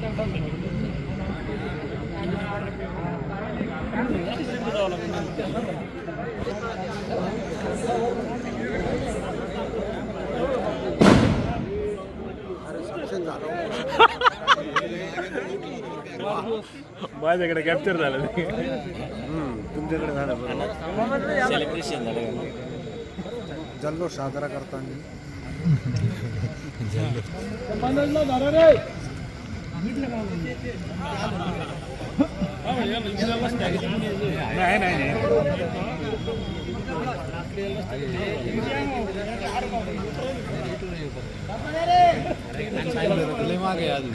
माझ्याकडे कॅप्चर झालं तुमच्याकडे झालं बरोबर. सेलिब्रेशन झालं जल्लोष साजरा करताना. नाही नाही नाही. मागे अजून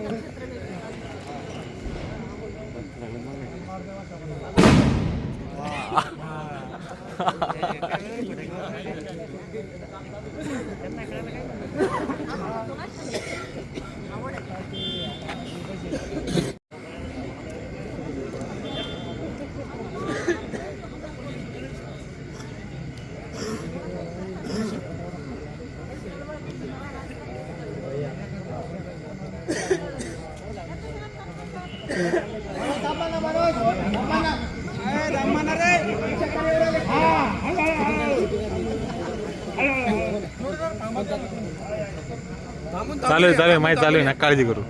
かわいい。चालू आहे चालू आहे माहीत चालू आहे ना काळजी करू.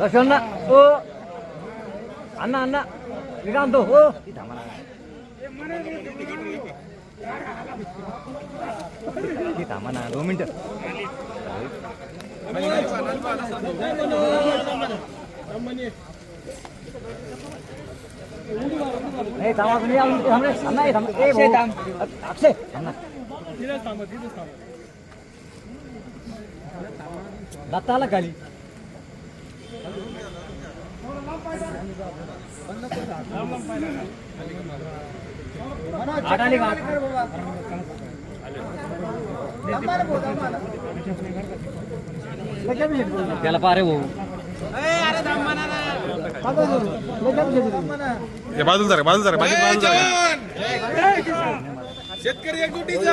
लक्ष्मण ओ. अण्णा अण्णा मी काय म्हणतो हो थांबा ना. थांबा ना दोन मिनटं नाही थांबा तुम्ही अजून थांबले अण्णा हे थांब अक्षय थांब ना दत्ता आला खाली बंद आली त्याला पारे भाऊ. हे बाजूला जरा बाजूला जरा बाजूला जरा शेतकरी एकजुटीचा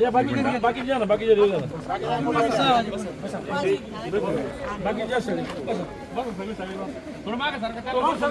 या बाकी दे बाकी जाना बाकी जा लेना बाकी जा सर बस बस सभी सभी थोड़ा मांगे सर का थोड़ा सर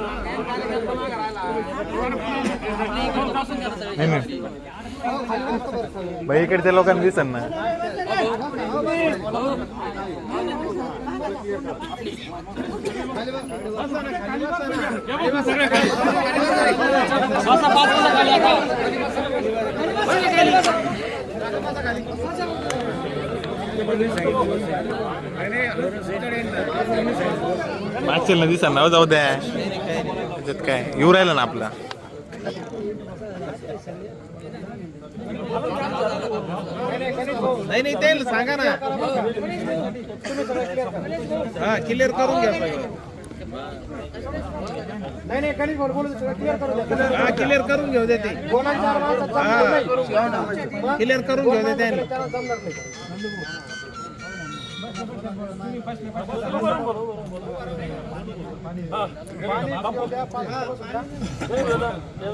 नाही नाही. बाई इकडे त्या लोकांना दिसन ना. मागचे ना दिसन ना हो, जाऊ द्या. त्याच्यात काय? येऊ राहिलं ना आपला. नाही नाही ते सांगा ना. हा क्लिअर करून घ्या हा क्लिअर करून घेऊ दे ते. क्लिअर करून घेऊ दे त्यांनी.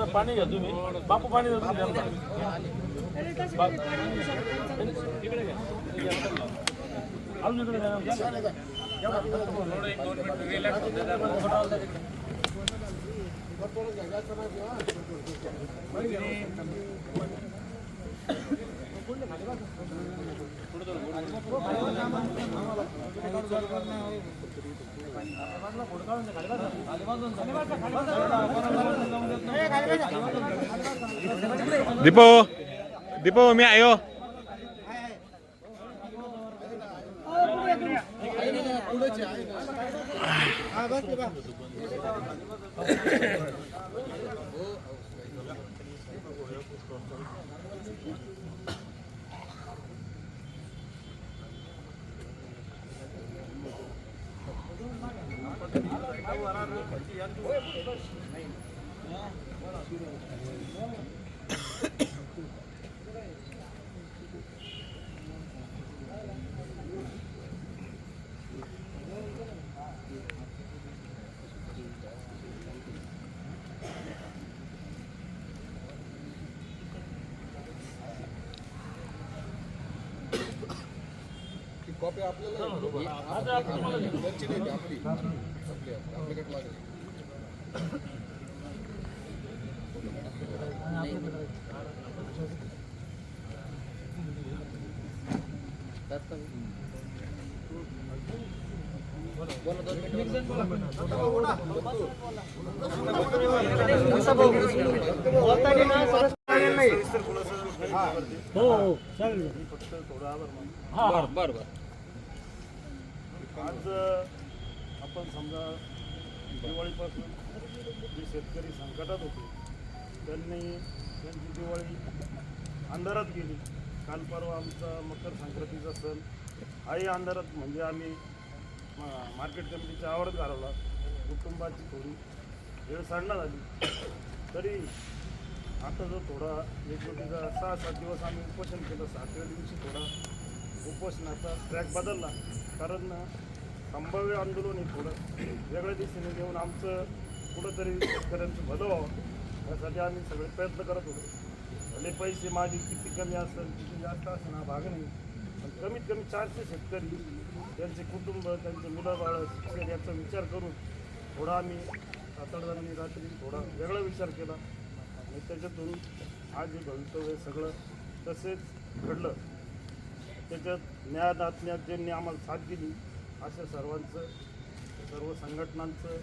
पाणी घ्या तुम्ही बापू पाणी घ्या अजून इकडे घ्या दीपो दीपो मी आयो. कॉपी आपल्याला आपली आपल्याकडे लागली आज आपण समजा दिवाळीपासून जे शेतकरी संकटात होते त्यांनी त्यांची दिवाळी अंधारात गेली. काल परवा आमचा मकर संक्रांतीचा सण हाही अंधारात म्हणजे आम्ही मार्केट कमिटीच्या आवारात घालवला. कुटुंबाची थोडी वेळ सांडणार झाली. तरी आता जो थोडा एकजुटीचा सहा सात दिवस आम्ही उपोषण केलं. सातव्या दिवशी थोडा उपोषणाचा ट्रॅक बदलला. कारण संभाव्य आंदोलन हे थोडं वेगळ्या दिशेने घेऊन आमचं कुठंतरी शेतकऱ्यांचं भलं व्हावं. यासाठी आम्ही सगळे प्रयत्न करत होतो. भले पैसे माझे किती कमी असेल किती जास्त असेल हा भाग नाही. पण कमीत कमी चारशे शेतकरी त्यांचे कुटुंब त्यांचे मुलं बाळं शिक्षण याचा विचार करून थोडा आम्ही सातारदारांनी रात्री थोडा वेगळा विचार केला. आणि त्याच्यातून आज जे भवितव्य सगळं तसेच घडलं. त्याच्यात न्यायादात्म्यात ज्यांनी आम्हाला साथ दिली अशा सर्वांचं सर्व संघटनांचं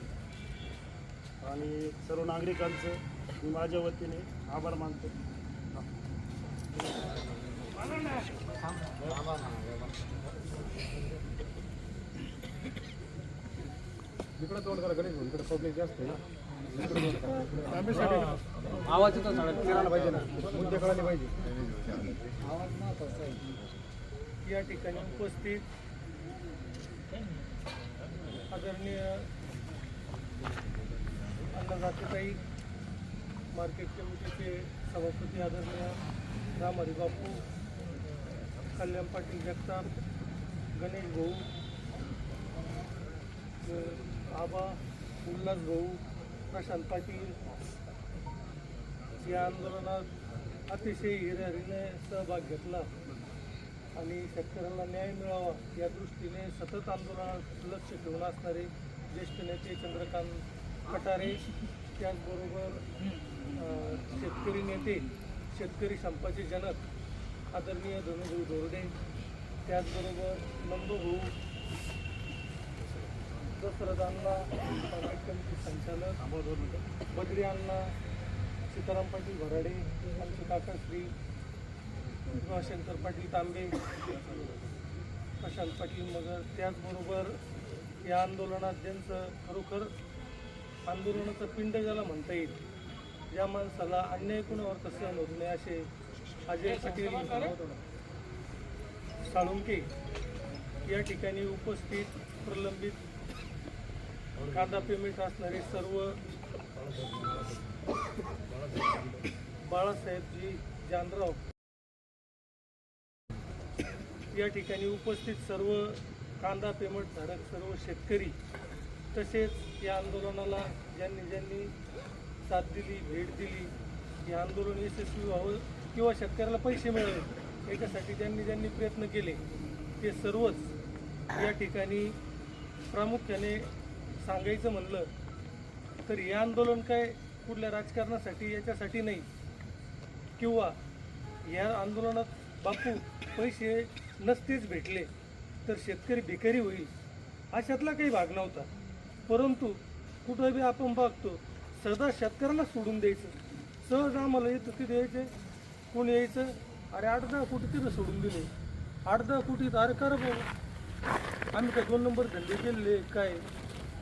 आणि सर्व नागरिकांचं मी माझ्या वतीने आभार मानतो. आवाज येतो कळायला पाहिजे ना. मुद्दे कळाले पाहिजे. या ठिकाणी उपस्थित आदरणीय अन्नदातेताई मार्केट कमिटीचे सभापती आदरणीय राम हरिबापू कल्याण पाटील जगताप गणेश भाऊ आबा उल्हास भाऊ प्रशांत पाटील. या आंदोलनात अतिशय हिरिरीने सहभाग घेतला आणि शेतकऱ्यांना न्याय मिळावा या दृष्टीने सतत आंदोलनात लक्ष ठेवून असणारे ज्येष्ठ नेते चंद्रकांत कटारे त्याचबरोबर शेतकरी नेते शेतकरी संपाचे जनक आदरणीय धनुभाऊ धोरडे त्याचबरोबर नंदभाऊ दशरथ अण्णा कमिटी संचालक बद्री अण्णा सीताराम पाटील भराडे आमचे काका श्री शंकर पाटील तांबे प्रशांत पाटील मगर त्याचबरोबर या आंदोलनात ज्यांचं खरोखर आंदोलनाचं पिंड ज्याला म्हणता येईल ज्या माणसाला अन्याय कुणावर सहन होत नाही असे अजय पाटील साळुंके या ठिकाणी उपस्थित प्रलंबित कांदा पेमेंट असणारे सर्व बाळासाहेबजी जानराव या ठिकाणी उपस्थित सर्व कांदा पेमेंट धारक सर्व शेतकरी तसेच या आंदोलनाला ज्यांनी ज्यांनी साथ दिली भेट दिली हे आंदोलन यशस्वी व्हावं किंवा शेतकऱ्याला पैसे मिळावे याच्यासाठी ज्यांनी ज्यांनी प्रयत्न केले ते सर्वच या ठिकाणी प्रामुख्याने सांगायचं म्हणलं तर हे आंदोलन काय कुठल्या राजकारणासाठी याच्यासाठी नाही. किंवा या आंदोलनात बापू पैसे नसतेच भेटले तर शेतकरी भिकारी होईल अशातला काही भाग नव्हता. परंतु कुठं बी आपण बघतो सदा शेतकऱ्याला सोडून द्यायचं. सहज आम्हाला येतं तिथे यायचे कोण यायचं अरे आठ दहा कोटी तिथं सोडून दिले. आठ दहा कोटीत अरे कर बाबा आम्ही काय दोन नंबर धंदे केलेले काय?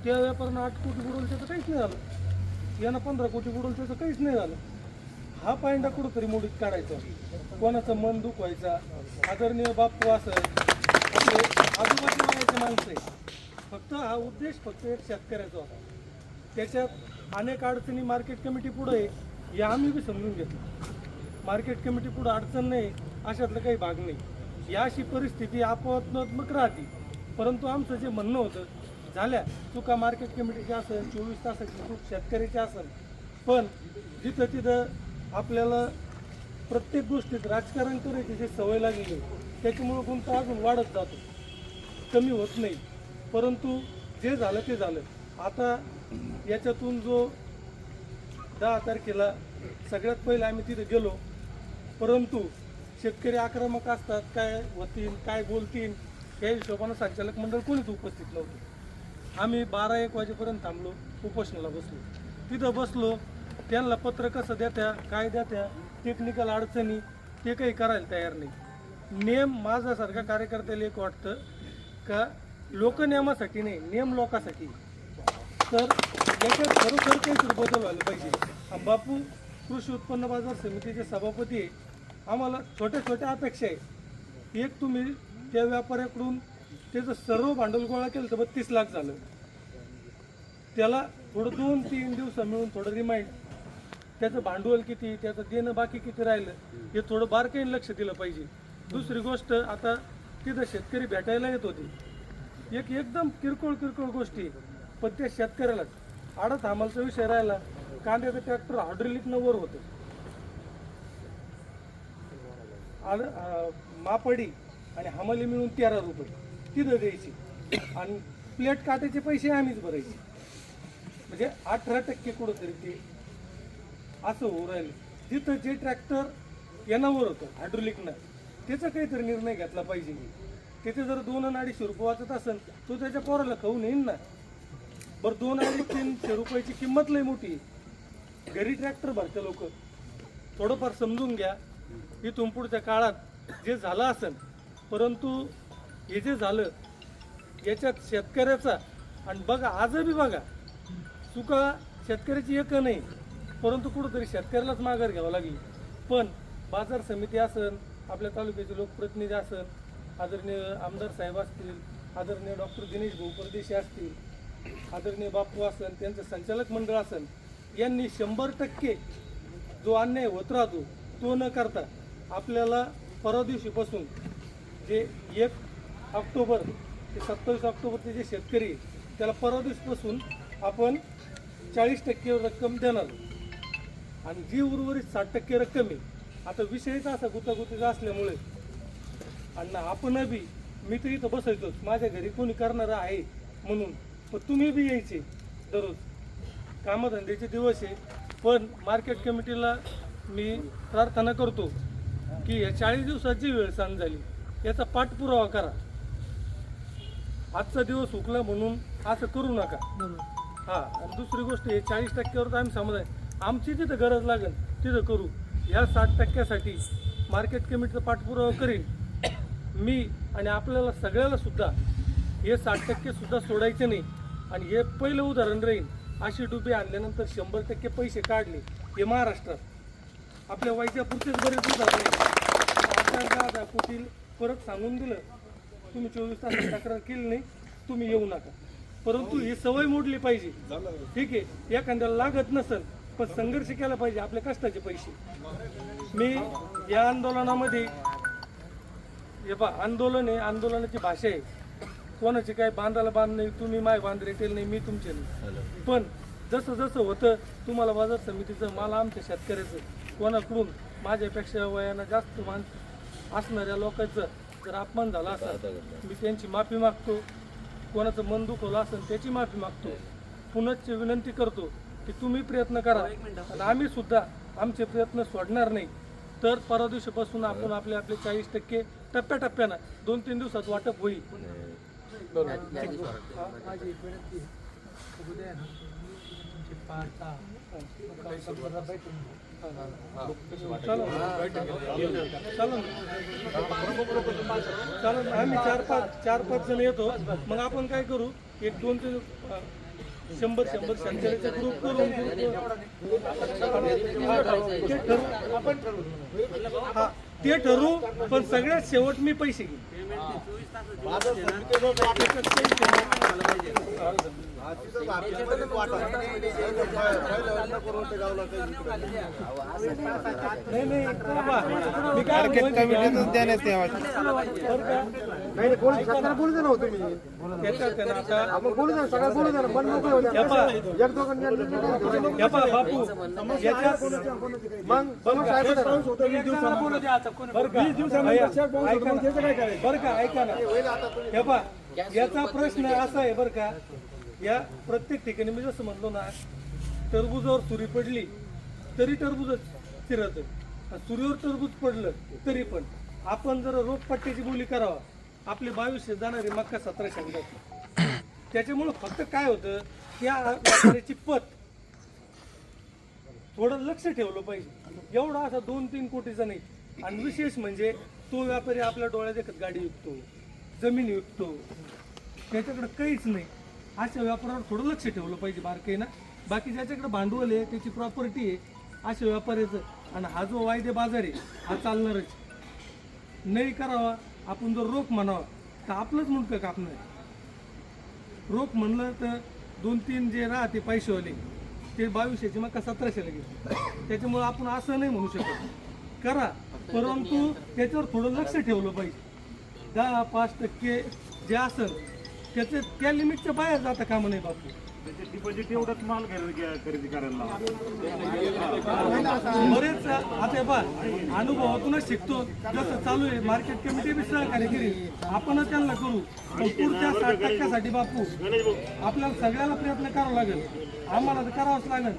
त्या व्यापाऱ्यानं आठ कोटी बुडवलं त्याचं काहीच नाही झालं. यानं पंधरा कोटी बुडवलं त्याचं काहीच नाही झालं. हा पायंडा कुठंतरी मोडीत काढायचा. कोणाचं मन दुखवायचा. आदरणीय बाप्पू असं आजूबाजूला आजूबाजू माणसं आहे फक्त हा उद्देश फक्त एक शेतकऱ्याचा होता. त्याच्यात अनेक अडचणी मार्केट कमिटी पुढे आहे हे आम्ही बी समजून घेतलं मार्केट कमिटी पुढे अडचण नाही अशातलं काही भाग नाही. या अशी परिस्थिती अपवादात्मक राहते. परंतु आमचं जे म्हणणं होतं झाल्या चुका मार्केट कमिटीची असेल चोवीस तासाची चूक शेतकऱ्याची असेल पण जिथं तिथं आपल्याला प्रत्येक गोष्टीत राजकारण करायची जी सवय लागली त्याच्यामुळं गुंता अजून वाढत जातो. कमी होत नाही. परंतु जे झालं ते झालं. आता याच्यातून जो दहा तारखेला सगळ्यात पहिले आम्ही तिथे गेलो. परंतु शेतकरी आक्रमक असतात काय होतील काय बोलतील या हिशोबानं संचालक मंडळ कोणीच उपस्थित नव्हतं. आम्ही बारा एक वाजेपर्यंत थांबलो उपोषणाला बसलो. तिथं बसलो त्यांना पत्र कसं द्यात्या काय द्यात्या टेक्निकल अडचणी ते काही करायला तयार नाही. नेम माझ्यासारख्या कार्यकर्त्याला एक वाटतं का लोकनियमासाठी नाही नियम लोकासाठी. तर याच्यात खरोखर काहीतरी बदल व्हायला पाहिजे. बापू कृषी उत्पन्न बाजार समितीचे सभापती आहे. आम्हाला छोट्या छोट्या अपेक्षा आहे. एक तुम्ही त्या व्यापाऱ्याकडून त्याचं सर्व भांडवल गोळा केलं तर बत्तीस लाख झालं. त्याला थोडं दोन तीन दिवस मिळून थोडं रिमाइंड त्याचं भांडवल किती त्याचं देणं बाकी किती राहिलं हे थोडं बारकाईने लक्ष दिलं पाहिजे. दुसरी गोष्ट आता तिथं शेतकरी भेटायला येत होती. एक एकदम किरकोळ किरकोळ गोष्टी. पण त्या शेतकऱ्यालाच. आडत हमालचा विषय राहिला कांद्याचं ट्रॅक्टर हायड्रोलिकनं वर होतं. आड- मापडी आणि हमाली मिळून तेरा रुपये. तिथं द्यायची. आणि प्लेट काट्याचे पैसे आम्हीच भरायचे. म्हणजे अठरा टक्के कुठंतरी ते असं होऊ राहिलं. जिथं जे ट्रॅक्टर येणावर होतं हायड्रोलिकनं त्याचा काहीतरी निर्णय घेतला पाहिजे. तिथे जर दोन आणि अडीचशे रुपये वाचत असेल तो त्याच्या पोराला खाऊन येईन ना. बरं दोन अडीच तीनशे रुपयाची किंमत लई मोठी घरी ट्रॅक्टर भरते लोक. थोडंफार समजून घ्या. इथून पुढच्या काळात जे झालं असेल परंतु हे जे झालं याच्यात शेतकऱ्याचा आणि बघा आजही बघा चुका शेतकऱ्याची एक नाही परंतु कुठंतरी शेतकऱ्यालाच माघार घ्यावं लागली. पण बाजार समिती असन आपल्या तालुक्याचे लोकप्रतिनिधी असन आदरणीय आमदार साहेब असतील आदरणीय डॉक्टर दिनेश भाऊ परदेशी असतील आदरणीय बापू असन त्यांचं संचालक मंडळ असन यांनी शंभर टक्के जो अन्याय होत राहतो तो न करता आपल्याला परवा दिवशीपासून जे एक ऑक्टोबर ते सत्तावीस ऑक्टोबरचे जे शेतकरी त्याला परवा दिवशीपासून आपण चाळीस टक्के रक्कम देणार आणि जी उर्वरित साठ टक्के रक्कम आहे आता विषयच असा गुतागुतीचा असल्यामुळे आणि आपण बी मी तर इथं बसायचोच माझ्या घरी कोणी करणारं आहे म्हणून. पण तुम्ही बी यायचे दररोज. कामधंद्याचे दिवस आहे. पण मार्केट कमिटीला मी प्रार्थना करतो की या चाळीस दिवसाची वेळ सांग झाली. याचा पाठपुरावा करा. आजचा दिवस हुकला म्हणून असं करू नका. हा आणि दुसरी गोष्ट हे चाळीस टक्क्यावर तर आम्ही समज आहे. आमची तिथं गरज लागेल तिथं करू. ह्या साठ टक्क्यासाठी मार्केट कमिटीचा पाठपुरावा करीन. मी आणि आपल्याला सगळ्याला सुद्धा हे साठ टक्के सुद्धा सोडायचे नाही. आणि हे पहिलं उदाहरण राहील. अशी डुबे आणल्यानंतर शंभर टक्के पैसे काढले हे महाराष्ट्रात. आपल्या वाईच्या बरेच उदाहरण आहे आता दहा दहा कोटी परत सांगून दिलं तुम्ही चोवीस तास तक्रार केली नाही तुम्ही येऊ नका. परंतु ही सवय मोडली पाहिजे. ठीक आहे एखाद्याला लागत नसेल पण संघर्ष केला पाहिजे आपल्या कष्टाचे पैसे. मी या आंदोलनामध्ये हे पा आंदोलन आहे आंदोलनाची भाषा आहे. कोणाची काय बांधायला बांध नाही तुम्ही माय बांध रेटेल नाही मी तुमचे नाही. पण जसं जसं होतं तुम्हाला बाजार समितीचं मला आमच्या शेतकऱ्याचं कोणाकडून? माझ्यापेक्षा वयानं जास्त माणसं असणाऱ्या लोकांचं जर अपमान झाला असेल मी त्यांची माफी मागतो. कोणाचं मन दुखवलं असेल त्याची माफी मागतो. पुनश्च विनंती करतो की तुम्ही प्रयत्न करा. आणि आम्ही सुद्धा आमचे प्रयत्न सोडणार नाही. तर परवा दिवशीपासून आपण आपले आपले चाळीस टक्के टप्प्याटप्प्यानं दोन तीन दिवसात वाटप होईल. माझी एक विनंती आहे. उद्या आहे ना, तुमची पाच, सहा, चालेल आम्ही चार पाच चार पाच जण येतो. मग आपण काय करू? एक दोन ते अ, शंभर शंभर शेतकऱ्याचा ग्रुप करून ते ठरवू. आपण ठरवू हा. ते ठरवू पण सगळ्यात शेवट मी पैसे घेईन नाही नाही बाबा, मी काय बरं का? नाही बोलू शकता बोलू दे ना तुम्ही. त्याच्यात आहे ना आता मग बोलू द्या सगळं बोलू द्या मन मोकळे होते या पहा, एक दोघांनी या पहा, बापू. याच्यात मग बरं का? बरं का? ऐका ना. बरं का ऐका ना. हे पहा, याचा प्रश्न असा आहे बरं का या प्रत्येक ठिकाणी मी जसं म्हणलो ना टरबुजावर सुरी पडली तरी टरबूज फिरत सुरीवर टरबूज पडलं तरी पण. आपण जर रोगपट्ट्याची बोली करावा. आपले बावीसशे जाणारे मक्का सतराशे जाते त्याच्यामुळं फक्त काय होतं त्या व्यापाऱ्याची पत थोडं लक्ष ठेवलं पाहिजे. एवढा असा दोन तीन कोटीचा नाही. आणि विशेष म्हणजे तो व्यापारी आपल्या डोळ्या देखत गाडी विकतो जमीन विकतो. त्याच्याकडे काहीच नाही. अशा व्यापारावर थोडं लक्ष ठेवलं पाहिजे बारकाई ना बाकी ज्याच्याकडे भांडवल आहे त्याची प्रॉपर्टी आहे अशा व्यापाऱ्याचं. आणि हा जो वायदे बाजार आहे हा चालणारच. नाही करावा. आपण जर रोख म्हणावं तर आपलंच मुंडकं कापणं रोख म्हणलं तर दोन तीन जे राहते पैसेवाले ते बावीसशेचे मग का सतराशेला घेतो त्याच्यामुळे आपण असं नाही म्हणू शकत. करा परंतु त्याच्यावर थोडं लक्ष ठेवलं पाहिजे. दहा पाच टक्के जे असेल त्याचे त्या लिमिटच्या बाहेर जाता कामं नाही बापू. डिपॉझिट एवढंच माल खरेदी करायला. बरेच आता बा अनुभवातूनच शिकतो. जसं चालू आहे मार्केट कमिटी बी सहकार्य करेल. आपणच त्यांना करू. पण पुढच्या साठ टक्क्यासाठी बापू आपल्याला सगळ्याला प्रयत्न करावा लागेल. आम्हाला तर करावंच लागेल.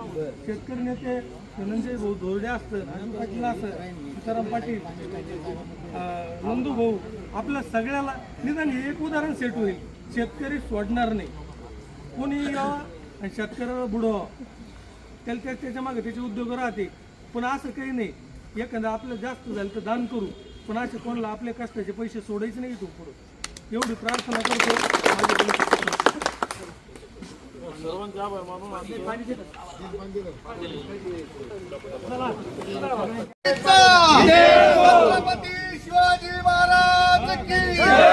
शेतकरी नेते धनंजय भाऊ धोरडे असतं पाटील असं सीताराम पाटील नंदू भाऊ आपल्या सगळ्याला निदान हे एक उदाहरण सेट होईल. शेतकरी सोडणार नाही. कोणी यावं आणि शेतकऱ्याला बुडवावं त्याला त्या त्याच्यामागे त्याचे उद्योग राहते. पण असं काही नाही. एखादं आपलं जास्त झालं तर दान करू. पण असे कोणाला आपल्या कष्टाचे पैसे सोडायचे नाही तू पुढं एवढी प्रार्थना करतो. शिवाजी महाराज